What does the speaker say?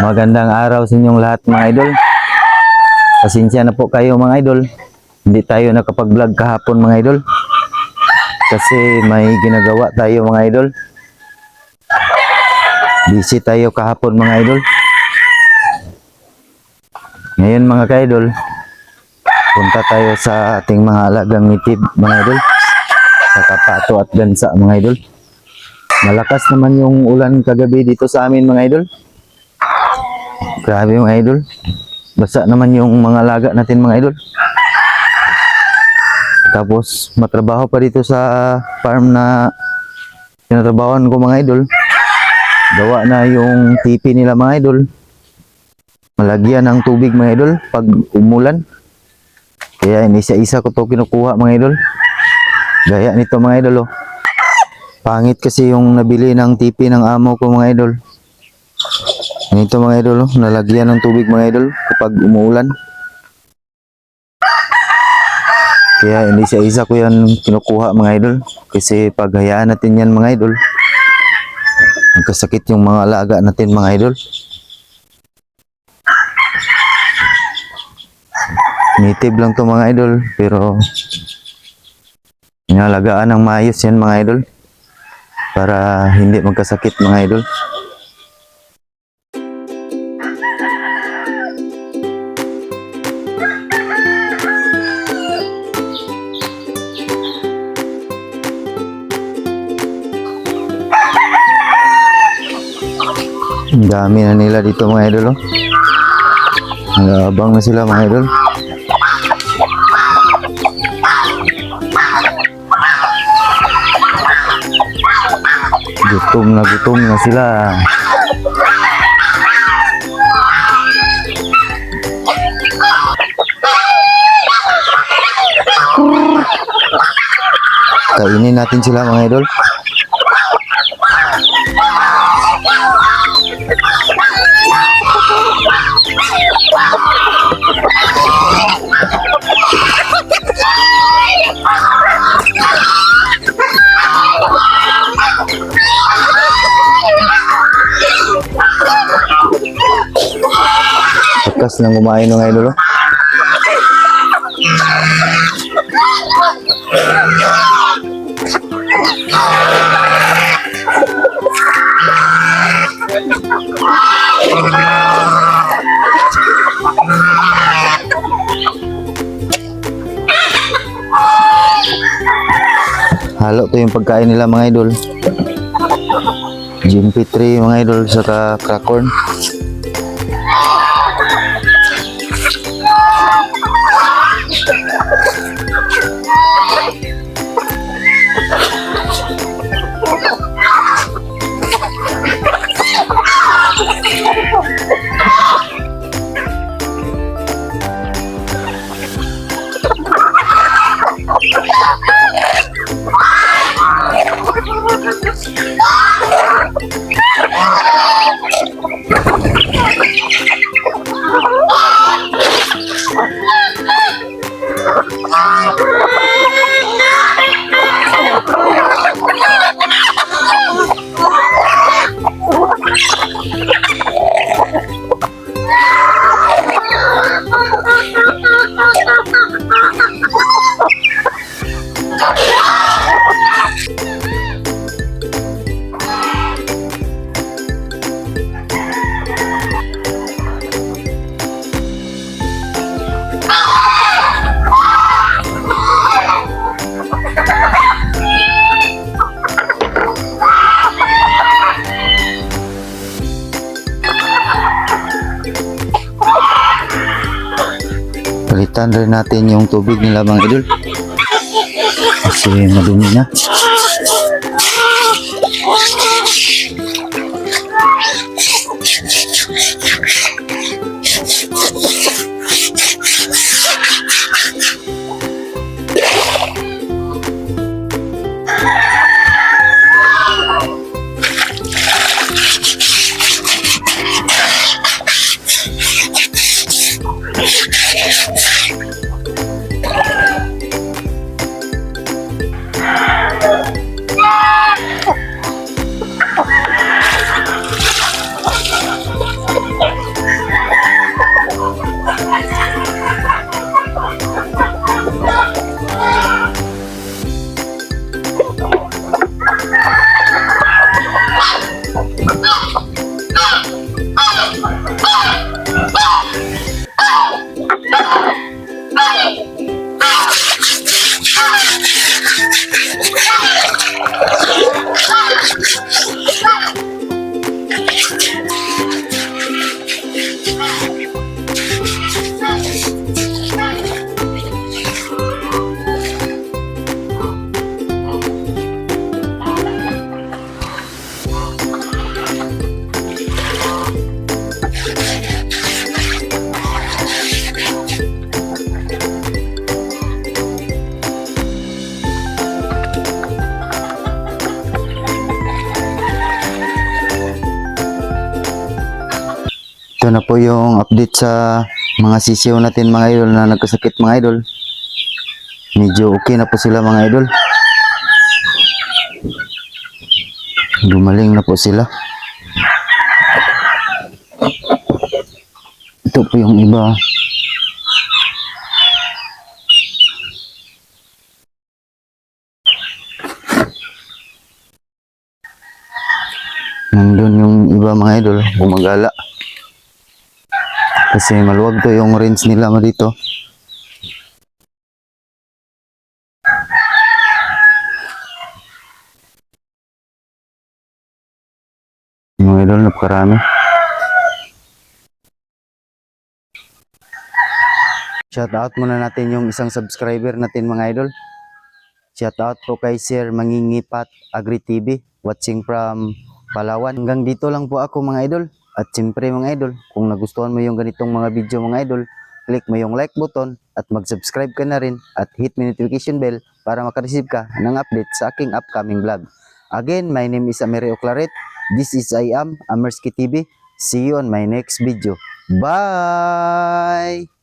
Magandang araw sa inyong lahat mga idol. Pasensya na po kayo mga idol. Hindi tayo nakapag-vlog kahapon mga idol. Kasi may ginagawa tayo mga idol. Busy tayo kahapon mga idol. Ngayon mga ka-idol, punta tayo sa ating mga alagang nitib mga idol. Sa Kapato at Gansa mga idol. Malakas naman yung ulan kagabi dito sa amin mga idol. Grabe mga idol. Basa naman yung mga laga natin mga idol. Tapos matrabaho pa dito sa farm na tinatrabahoan ko mga idol. Gawa na yung tipi nila mga idol. Malagyan ng tubig mga idol pag umulan. Kaya inisa-isa ko to kinukuha mga idol. Gaya nito mga idol oh. Pangit kasi yung nabili ng tipi ng amo ko mga idol. Ganito mga idol, oh, nalagyan ng tubig mga idol kapag umuulan. Kaya hindi sa isa ko yan kinukuha mga idol. Kasi pag hayaan natin yan mga idol, magkasakit yung mga alaga natin mga idol. Native lang to mga idol, pero inalagaan ng maayos yan mga idol para hindi magkasakit mga idol. Ang dami na nila dito mga idol. Oh. Nag-aabang na sila mga idol. Gutom na gutom na sila. Kainin natin sila mga idol. Pagkas nang kumain ng idol. oh. Halo to yung pagkain nila mga idol. GMP3 mga idol saka cracorn. Oh, my God. Palitan rin natin yung tubig nila mga idol. Kasi madumi na. Ito na po yung update sa mga sisiyo natin mga idol na nagkasakit mga idol. Medyo okay na po sila mga idol. Gumaling na po sila. Ito po yung iba. Nandun yung iba mga idol, gumagala. Kasi maluwag to yung range nila mo dito. Mga idol, napakarami. Shout out muna natin yung isang subscriber natin mga idol. Shout out po kay Sir Mangingipat Agri TV watching from Palawan. Hanggang dito lang po ako mga idol. At siyempre mga idol, kung nagustuhan mo yung ganitong mga video mga idol, click mo yung like button at mag-subscribe ka na rin at hit mo notification bell para makareceive ka ng update sa aking upcoming vlog. Again, my name is Amerio Claret. This is I am Amersky TV. See you on my next video. Bye!